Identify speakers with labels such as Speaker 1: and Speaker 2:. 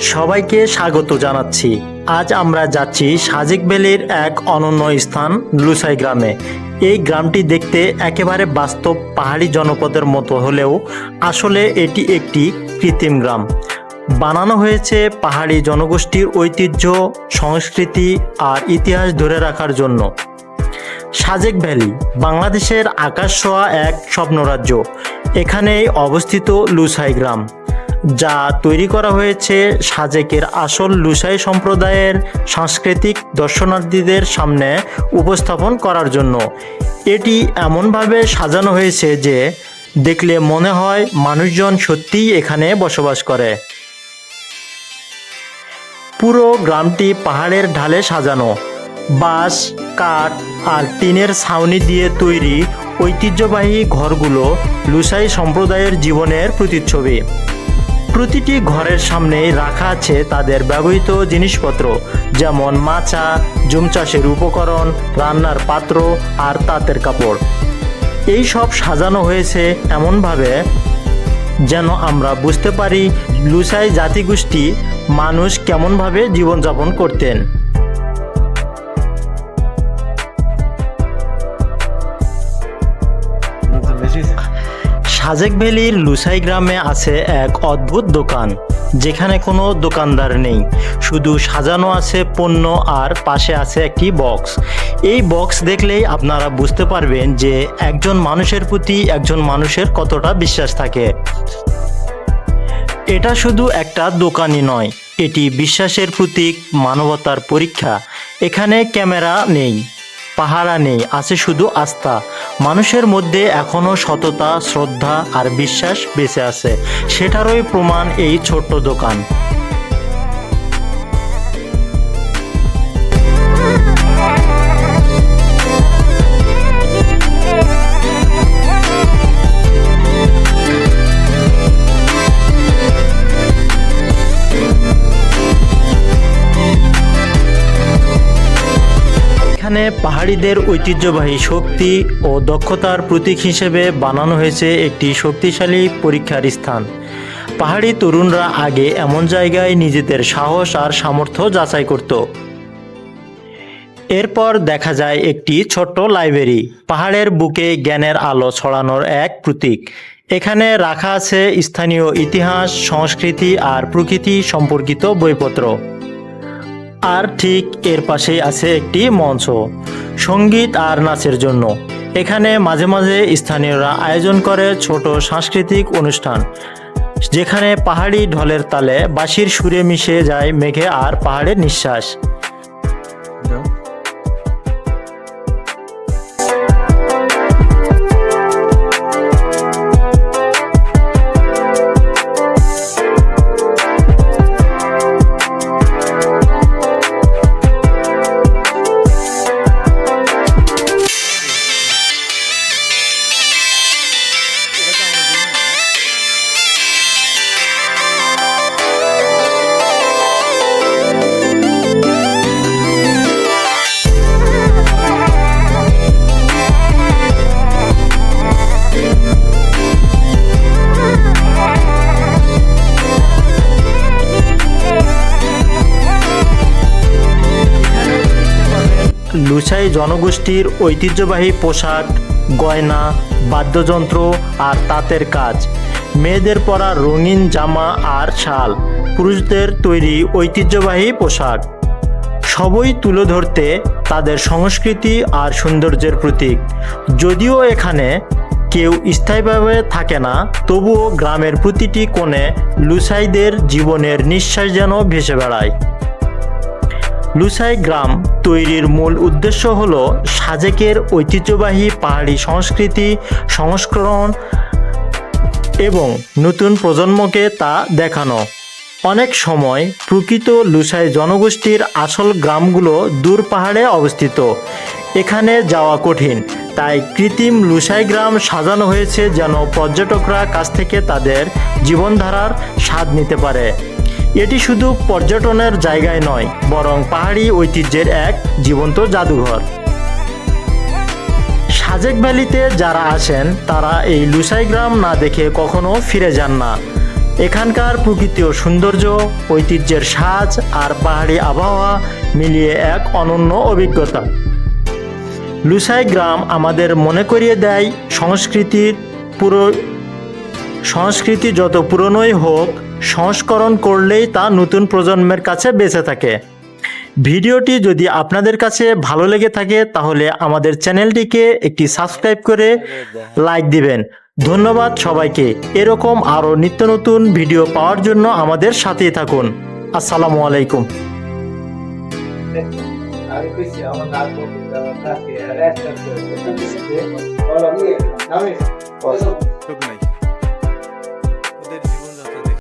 Speaker 1: সবাইকে স্বাগত জানাচ্ছি। আজ আমরা যাচ্ছি সাজেক ভ্যালির এক অনন্য স্থান, লুসাই গ্রামে। এই গ্রামটি দেখতে একেবারে বাস্তব পাহাড়ি জনপদের মতো হলেও আসলে এটি একটি কৃত্রিম গ্রাম। বানানো হয়েছে পাহাড়ি জনগোষ্ঠীর ঐতিহ্য, সংস্কৃতি আর ইতিহাস ধরে রাখার জন্য। সাজেক ভ্যালি বাংলাদেশের আকাশ ছোঁয়া এক স্বপ্নরাজ্য। এখানেই অবস্থিত লুসাই গ্রাম। যা তৈরি করা হয়েছে সাজেকের আসল লুসাই সম্প্রদায়ের সাংস্কৃতিক দর্শনার্থীদের সামনে উপস্থাপন করার জন্য। এটি এমনভাবে সাজানো হয়েছে যে, দেখলে মনে হয় মানুষজন সত্যিই এখানে বসবাস করে। পুরো গ্রামটি পাহাড়ের ঢালে সাজানো। বাঁশ, কাঠ আর টিনের ছাউনি দিয়ে তৈরি ঐতিহ্যবাহী ঘরগুলো লুসাই সম্প্রদায়ের জীবনের প্রতিচ্ছবি। প্রতিটি ঘরের সামনেই রাখা আছে তাদের ব্যবহৃত জিনিসপত্র, যেমন মাচা, জুম চাষের উপকরণ, রান্নার পাত্র আর তাঁতের কাপড়। এই সব সাজানো হয়েছে এমনভাবে যেন আমরা বুঝতে পারি লুসাই জাতিগোষ্ঠী মানুষ কেমনভাবে জীবনযাপন করতেন। সাজেক ভ্যালির লুসাই গ্রামে আছে এক অদ্ভুত দোকান, যেখানে কোনো দোকানদার নেই। শুধু সাজানো আছে পণ্য আর পাশে আছে একটি বক্স এই বক্স দেখলেই আপনারা বুঝতে পারবেন যে একজন মানুষের প্রতি একজন মানুষের কতটা বিশ্বাস থাকে। এটা শুধু একটা দোকানই নয়, এটি বিশ্বাসের প্রতীক, মানবতার পরীক্ষা। এখানে ক্যামেরা নেই। পাহারা নেই, আছে শুধু আস্থা। মানুষের মধ্যে এখনও সততা, শ্রদ্ধা আর বিশ্বাস বেঁচে আছে। সেটারই প্রমাণ এই ছোট্ট দোকান। এখানে পাহাড়িদের ঐতিহ্যবাহী শক্তি ও দক্ষতার প্রতীক হিসেবে বানানো হয়েছে একটি শক্তিশালী পরীক্ষার স্থান। পাহাড়ি তরুণরা আগে এমন জায়গায় নিজেদের সাহস আর সামর্থ্য যাচাই করত। এরপর দেখা যায় একটি ছোট্ট লাইব্রেরি। পাহাড়ের বুকে জ্ঞানের আলো ছড়ানোর এক প্রতীক। এখানে রাখা আছে স্থানীয় ইতিহাস, সংস্কৃতি আর প্রকৃতি সম্পর্কিত বইপত্র। আর ঠিক এর পাশেই আছে একটি মঞ্চ, সংগীত আর নাচের জন্য। এখানে মাঝে মাঝে স্থানীয়রা আয়োজন করে ছোট সাংস্কৃতিক অনুষ্ঠান, যেখানে পাহাড়ি ঢলের তালে বাঁশির সুরে মিশে যায় মেঘে আর পাহাড়ের নিঃশ্বাস। লুসাই জনগোষ্ঠীর ঐতিহ্যবাহী পোশাক, গয়না, বাদ্যযন্ত্র আর তাঁতের কাজ। মেয়েদের পরা রঙিন জামা আর শাল, পুরুষদের তৈরি ঐতিহ্যবাহী পোশাক। সবই তুলে ধরতে তাদের সংস্কৃতি আর সৌন্দর্যের প্রতীক। যদিও এখানে কেউ স্থায়ীভাবে থাকে না, তবুও গ্রামের প্রতিটি কোণে লুসাইদের জীবনের নিঃশ্বাস যেন ভেসে বেড়ায়। লুসাই গ্রাম তৈরির মূল উদ্দেশ্য হল সাজেকের ঐতিহ্যবাহী পাহাড়ি সংস্কৃতি, সংস্করণ এবং নতুন প্রজন্মকে তা দেখানো। অনেক সময় প্রকৃত লুসাই জনগোষ্ঠীর আসল গ্রামগুলো দূর পাহাড়ে অবস্থিত। এখানে যাওয়া কঠিন, তাই কৃত্রিম লুসাই গ্রাম সাজানো হয়েছে যেন পর্যটকরা কাছ থেকে তাদের জীবনধারার স্বাদ নিতে পারে। এটি শুধু পর্যটনের জায়গায় নয়, বরং পাহাড়ি ঐতিহ্যের এক জীবন্ত জাদুঘর। সাজেক ভ্যালিতে যারা আসেন, তারা এই লুসাই গ্রাম না দেখে কখনো ফিরে যান না। এখানকার প্রকৃতি ও সৌন্দর্য, ঐতিহ্যের সাজ আর পাহাড়ি আবহাওয়া মিলিয়ে এক অনন্য অভিজ্ঞতা। লুসাই গ্রাম আমাদের মনে করিয়ে দেয় সংস্কৃতির পুরো সংস্কৃতি যত পুরনোই হোক সংস্করণ করলেই তা নতুন প্রজন্মের কাছে বেঁচে থাকে। ভিডিওটি যদি আপনাদের কাছে ভালো লেগে থাকে তাহলে আমাদের চ্যানেলটিকে একটি সাবস্ক্রাইব করে লাইক দিবেন। ধন্যবাদ সবাইকে। এরকম আরও নিত্য নতুন ভিডিও পাওয়ার জন্য আমাদের সাথেই থাকুন। আসসালামু আলাইকুম।
Speaker 2: আমি কইছি আমার নাম বলতে থাকে